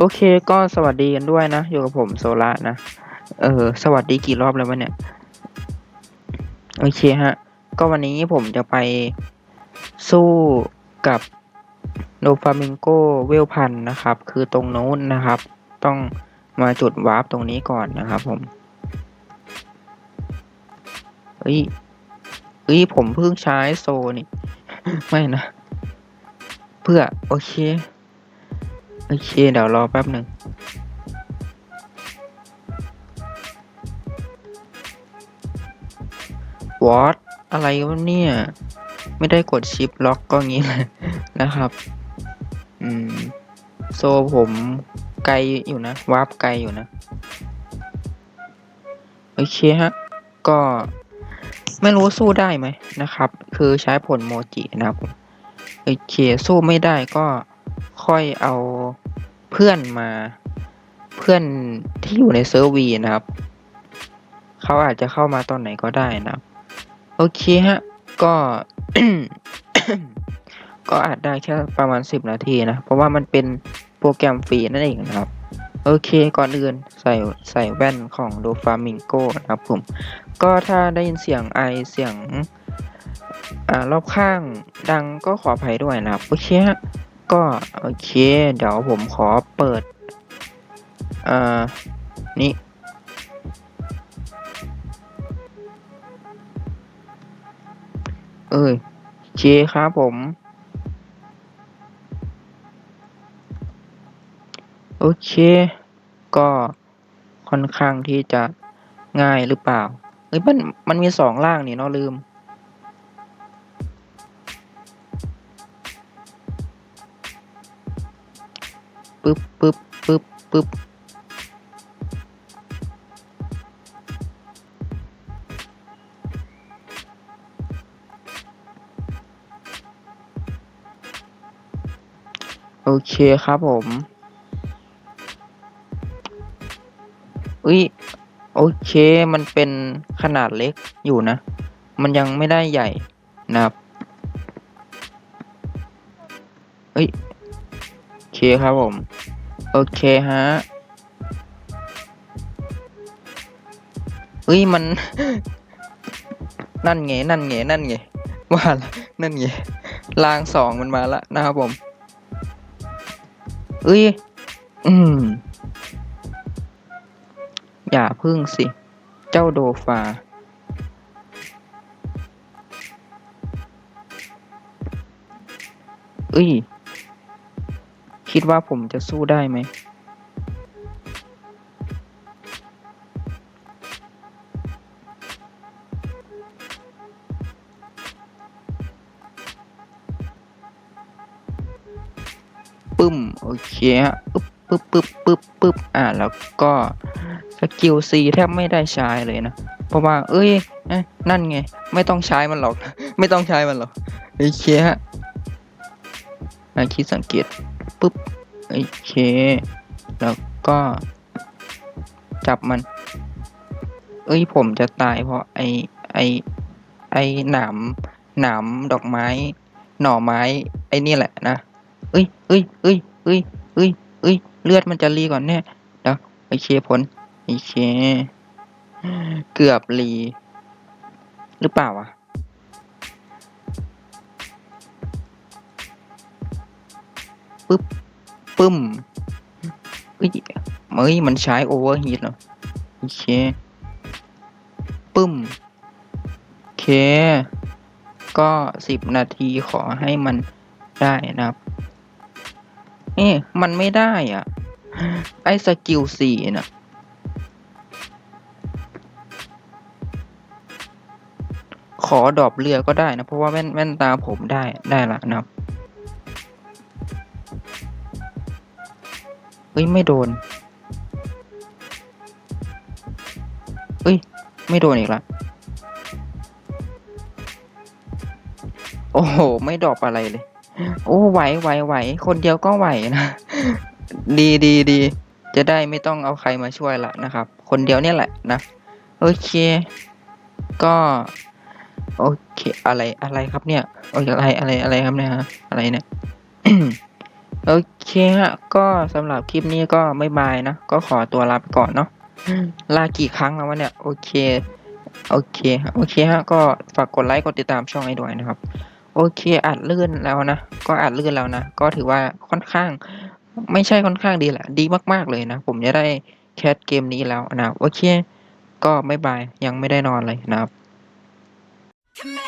โอเคก็สวัสดีกันด้วยนะ อยู่กับผมโซล่านะ เออ สวัสดีกี่รอบแล้ววะเนี่ย โอเคฮะ ก็วันนี้ผมจะไปสู้กับโนฟามิงโกเวลพันนะครับ คือตรงโน้นนะครับ ต้องมาจุดวาร์ปตรงนี้ก่อนนะครับผมเฮ้ยเฮ้ย ผมเพิ่งใช้โซนี่ ไม่นะ เพื่อ โอเค โอเค เดี๋ยวรอแป๊บหนึ่งวอตอะไรวะเนี่ย ไม่ได้กดชิปล็อกก็งี้เลยนะครับ อืม โซผมไกลอยู่นะ วาร์ปไกลอยู่นะ โอเคฮะ ก็ไม่รู้สู้ได้ไหมนะครับ คือใช้ผลโมจินะครับ โอเค สู้ไม่ได้ก็ค่อยเอา เพื่อนมา เพื่อนที่อยู่ในเซิร์ฟวีนะครับ เขาอาจจะเข้ามาตอนไหนก็ได้นะครับ โอเคฮะ ก็ ก็อาจได้แค่ประมาณ 10 นาทีนะ เพราะว่ามันเป็นโปรแกรมฟรีนั่นเองนะครับ โอเค ก่อนอื่นใส่ใส่แว่นของโดฟามิงโกนะครับผม ก็ถ้าได้ยินเสียงไอเสียงอ่ารอบข้างดังก็ขออภัยด้วยนะครับ โอเคฮะ ก็โอเค เดี๋ยวผมขอเปิด อ่า นี่ เอ้ยโอเคครับผม โอเค ก็ค่อนข้างที่จะง่ายหรือเปล่าเอ้ยมัน มันมีสองล่างนี่เนาะลืม ปึ๊บโอเคครับผม อุ้ย โอเค มันเป็นขนาดเล็กอยู่นะ มันยังไม่ได้ใหญ่นะครับเฮ้ย โอเคครับผม เคฮะเฮ้ยมัน นั่นไงนั่นไงนั่นไงว่าละนั่นไงลางสองมันมาละนะครับผมเอ้ย อืม อย่าพึ่งสิ เจ้าโดฟา เอ้ย คิดว่าผมจะสู้ได้ไหม ปึ้ม โอเคฮะปึ๊บปึ๊บปึ๊บปึ๊บปึ๊บอ่าแล้วก็สกิลซีแทบไม่ได้ใช้เลยนะ เพราะว่า เอ้ยนั่นไง ไม่ต้องใช้มันหรอก ไม่ต้องใช้มันหรอก โอเคฮะอะคิดสังเกต ปึ๊บโอเค แล้วก็จับมัน เอ้ยผมจะตายเพราะไอไอไอหนามหนามดอกไม้ หน่อไม้ ไอนี่แหละนะเอ้ยเอ้ยเอ้ยเอ้ยเอ้ยเอ้ยเลือดมันจะรีก่อนแน่เดี๋ยวโอเคผลโอเค เกือบรีหรือเปล่าวะ ปึ๊บปึ้มเอ้ยเฮ้ยมันใช้โอเวอร์ฮีทเหรอโอเคปึ้มโอเค ก็สิบนาทีขอให้มันได้นะครับเอ๊ะมันไม่ได้อะ ไอ้สกิลสี่น่ะขอดอปเรือก็ได้นะ เพราะว่าแว่นแว่นตาผมได้ได้ละนะครับ ฮ้ย ไม่โดน เฮ้ย ไม่โดนอีกละ โอ้โห ไม่ดรอปอะไรเลย โอ้ไหวไหวไหว คนเดียวก็ไหวนะ ดีดีดี จะได้ไม่ต้องเอาใครมาช่วยละนะครับ คนเดียวเนี่ยแหละนะ โอเค ก็ โอเค อะไร อะไรครับเนี่ย โอ้ยอะไร อะไร อะไรครับเนี่ยฮะอะไรเนี่ย โอโอเคฮะ ก็สำหรับคลิปนี้ก็ไม่บายนะ ก็ขอตัวลาไปก่อนเนาะลากี่ครั้งแล้ววะเนี่ย โอเค โอเคฮะโอเคฮะ ก็ฝากกดไลค์กดติดตามช่องให้ด้วยนะครับ โอเคอัดลื่นแล้วนะ ก็อัดลื่นแล้วนะ ก็ถือว่าค่อนข้าง ไม่ใช่ค่อนข้างดีแหละ ดีมาก ๆ เลยนะ ผมจะได้แคสเกมนี้แล้วนะครับโอเค ก็ไม่บาย ยังไม่ได้นอนเลยนะครับ